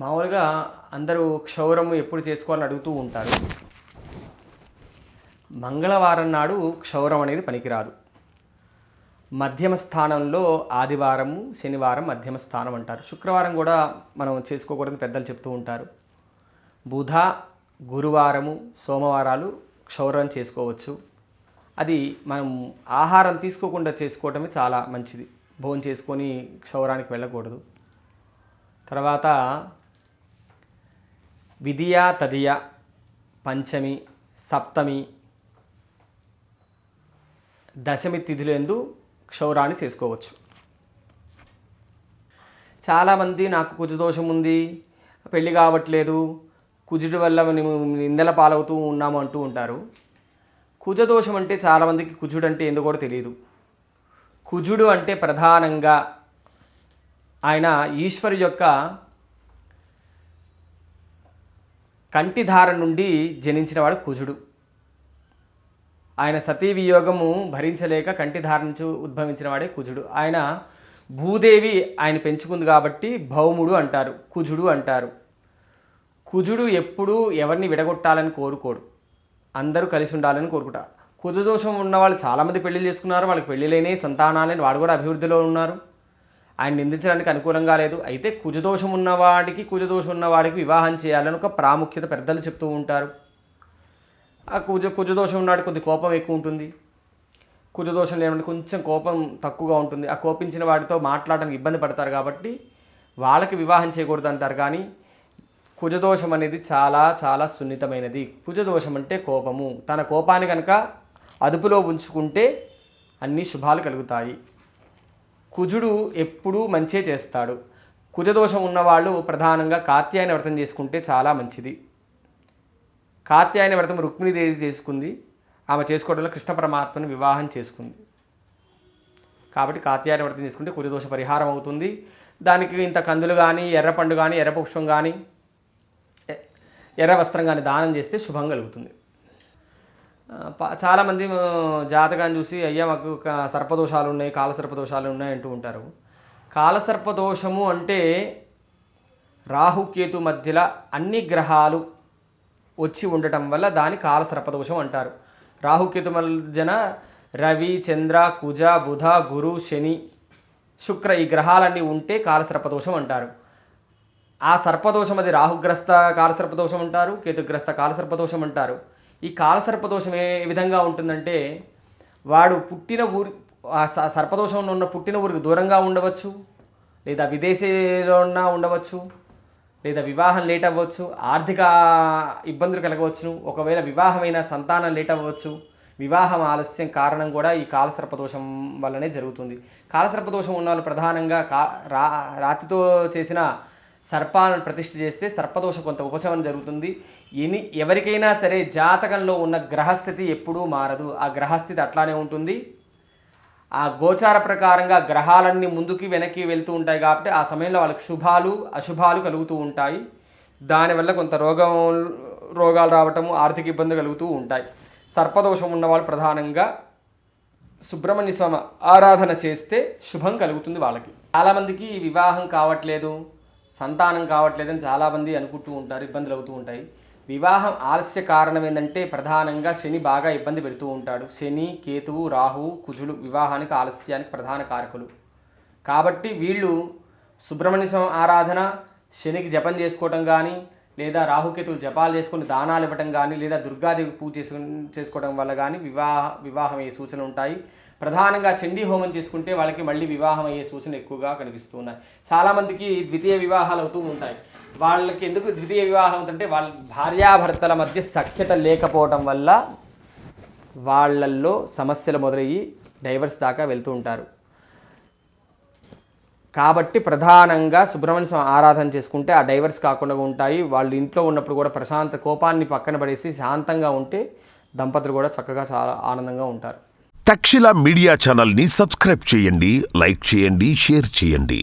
మామూలుగా అందరూ క్షౌరము ఎప్పుడు చేసుకోవాలని అడుగుతూ ఉంటారు. మంగళవారం నాడు క్షౌరం అనేది పనికిరాదు. మధ్యమ స్థానంలో ఆదివారము శనివారం మధ్యమ స్థానం అంటారు. శుక్రవారం కూడా మనం చేసుకోకూడదని పెద్దలు చెప్తూ ఉంటారు. బుధ గురువారము సోమవారాలు క్షౌరం చేసుకోవచ్చు. అది మనం ఆహారం తీసుకోకుండా చేసుకోవటమే చాలా మంచిది. భోజనం చేసుకొని క్షౌరానికి వెళ్ళకూడదు. తర్వాత విధియ తదియ పంచమి సప్తమి దశమి తిథులందు క్షౌరాన్ని చేసుకోవచ్చు. చాలామంది నాకు కుజదోషం ఉంది పెళ్ళి కావట్లేదు కుజుడి వల్ల మేము నిందల పాలవుతూ ఉన్నాము అంటూ ఉంటారు. కుజదోషం అంటే చాలామందికి కుజుడు అంటే ఎందుకు కూడా తెలియదు కుజుడు అంటే ప్రధానంగా ఆయన ఈశ్వరు యొక్క కంటిధార నుండి జనించినవాడు కుజుడు. ఆయన సతీ వియోగము భరించలేక కంటిధార నుంచి ఉద్భవించిన వాడే కుజుడు. ఆయన భూదేవి ఆయన పెంచుకుంది కాబట్టి భౌముడు అంటారు కుజుడు అంటారు. కుజుడు ఎప్పుడూ ఎవరిని విడగొట్టాలని కోరుకోడు. అందరూ కలిసి ఉండాలని కోరుకుంటారు. కుజదోషం ఉన్న వాళ్ళు చాలామంది పెళ్ళి చేసుకున్నారు వాళ్ళకి పెళ్ళి లేని సంతానాలని వాడు కూడా అభివృద్ధిలో ఉన్నారు. ఆయన నిందించడానికి అనుకూలంగా లేదు. అయితే కుజదోషం ఉన్నవాడికి కుజదోషం ఉన్నవాడికి వివాహం చేయాలని ఒక ప్రాముఖ్యత పెద్దలు చెప్తూ ఉంటారు. ఆ కుజ కుజదోషం ఉన్నాడు కొద్ది కోపం ఎక్కువ ఉంటుంది. కుజదోషం లేదంటే కొంచెం కోపం తక్కువగా ఉంటుంది. ఆ కోపించిన వాడితో మాట్లాడడానికి ఇబ్బంది పడతారు కాబట్టి వాళ్ళకి వివాహం చేయకూడదు అంటారు. కానీ కుజదోషం అనేది చాలా చాలా సున్నితమైనది. కుజదోషం అంటే కోపము. తన కోపాన్ని కనుక అదుపులో ఉంచుకుంటే అన్ని శుభాలు కలుగుతాయి. కుజుడు ఎప్పుడూ మంచే చేస్తాడు. కుజదోషం ఉన్నవాళ్ళు ప్రధానంగా కాత్యాయన వ్రతం చేసుకుంటే చాలా మంచిది. కాత్యాయన వ్రతం రుక్మిణీదేవి చేసుకుంది. ఆమె చేసుకోవడంలో కృష్ణ పరమాత్మను వివాహం చేసుకుంది. కాబట్టి కాత్యాయన వ్రతం చేసుకుంటే కుజదోష పరిహారం అవుతుంది. దానికి ఇంత కందులు కానీ ఎర్ర పండు కానీ ఎర్ర పుష్పం కానీ ఎర్ర వస్త్రం కానీ దానం చేస్తే శుభం కలుగుతుంది. చాలామంది జాతకాన్ని చూసి అయ్యా మాకు సర్పదోషాలు ఉన్నాయి కాలసర్పదోషాలు ఉన్నాయి అంటూ ఉంటారు. కాలసర్పదోషము అంటే రాహుకేతు మధ్యలో అన్ని గ్రహాలు వచ్చి ఉండటం వల్ల దాని కాలసర్పదోషం అంటారు. రాహుకేతు మధ్యన రవి చంద్ర కుజ బుధ గురు శని శుక్ర ఈ గ్రహాలన్నీ ఉంటే కాలసర్పదోషం అంటారు. ఆ సర్పదోషం అది రాహుగ్రస్త కాలసర్పదోషం అంటారు కేతుగ్రస్త కాలసర్పదోషం అంటారు. ఈ కాలసర్పదోషం ఏ విధంగా ఉంటుందంటే వాడు పుట్టిన ఊరి ఆ స- సర్పదోషంలో ఉన్న పుట్టిన ఊరికి దూరంగా ఉండవచ్చు లేదా విదేశీలో ఉన్న ఉండవచ్చు లేదా వివాహం లేట్ అవ్వచ్చు ఆర్థిక ఇబ్బందులు కలగవచ్చును ఒకవేళ వివాహమైన సంతానం లేట్ అవ్వచ్చు వివాహం ఆలస్యం కారణం కూడా ఈ కాలసర్పదోషం వల్లనే జరుగుతుంది. కాలసర్పదోషం ఉన్న వాళ్ళు ప్రధానంగా కా రా రాతితో చేసిన సర్పాలను ప్రతిష్ఠ చేస్తే సర్పదోష కొంత ఉపశమనం జరుగుతుంది. ఎని ఎవరికైనా సరే జాతకంలో ఉన్న గ్రహస్థితి ఎప్పుడూ మారదు. ఆ గ్రహస్థితి అట్లానే ఉంటుంది. ఆ గోచార ప్రకారంగా గ్రహాలన్నీ ముందుకి వెనక్కి వెళ్తూ ఉంటాయి కాబట్టి ఆ సమయంలో వాళ్ళకి శుభాలు అశుభాలు కలుగుతూ ఉంటాయి. దానివల్ల కొంత రోగం రోగాలు రావటము ఆర్థిక ఇబ్బందులు కలుగుతూ ఉంటాయి. సర్పదోషం ఉన్నవాళ్ళు ప్రధానంగా సుబ్రహ్మణ్య స్వామి ఆరాధన చేస్తే శుభం కలుగుతుంది వాళ్ళకి. చాలామందికి వివాహం కావట్లేదు. సంతానం కావట్లేదని చాలామంది అనుకుంటూ ఉంటారు ఇబ్బందులు అవుతూ ఉంటాయి. వివాహం ఆలస్య కారణం ఏంటంటే ప్రధానంగా శని బాగా ఇబ్బంది పెడుతూ ఉంటాడు. శని కేతువు రాహువు కుజుడు వివాహానికి ఆలస్యానికి ప్రధాన కారకులు. కాబట్టి వీళ్ళు సుబ్రహ్మణ్య స్వామి ఆరాధన శనికి జపం చేసుకోవటం కానీ లేదా రాహుకేతులు జపాలు చేసుకుని దానాలు ఇవ్వటం కానీ లేదా దుర్గాదేవి పూజ చేసుకుని చేసుకోవడం వల్ల కానీ వివాహ వివాహం అయ్యే సూచనలు ఉంటాయి. ప్రధానంగా చండీ హోమం చేసుకుంటే వాళ్ళకి మళ్ళీ వివాహం అయ్యే సూచన ఎక్కువగా కనిపిస్తూ ఉన్నాయి చాలామందికి ద్వితీయ వివాహాలు అవుతూ ఉంటాయి. వాళ్ళకి ఎందుకు ద్వితీయ వివాహం అంటే వాళ్ళ భార్యాభర్తల మధ్య సఖ్యత లేకపోవటం వల్ల వాళ్ళల్లో సమస్యలు మొదలయ్యి డైవర్స్ దాకా వెళ్తూ ఉంటారు. కాబట్టి ప్రధానంగా సుబ్రహ్మణ్య స్వామి ఆరాధన చేసుకుంటే ఆ డైవర్స్ కాకుండా ఉంటాయి. వాళ్ళు ఇంట్లో ఉన్నప్పుడు కూడా ప్రశాంత కోపాన్ని పక్కన పడేసి శాంతంగా ఉంటే దంపతులు కూడా చక్కగా చాలా ఆనందంగా ఉంటారు. తక్షిల మీడియా ఛానల్ని సబ్స్క్రైబ్ చేయండి లైక్ చేయండి షేర్ చేయండి.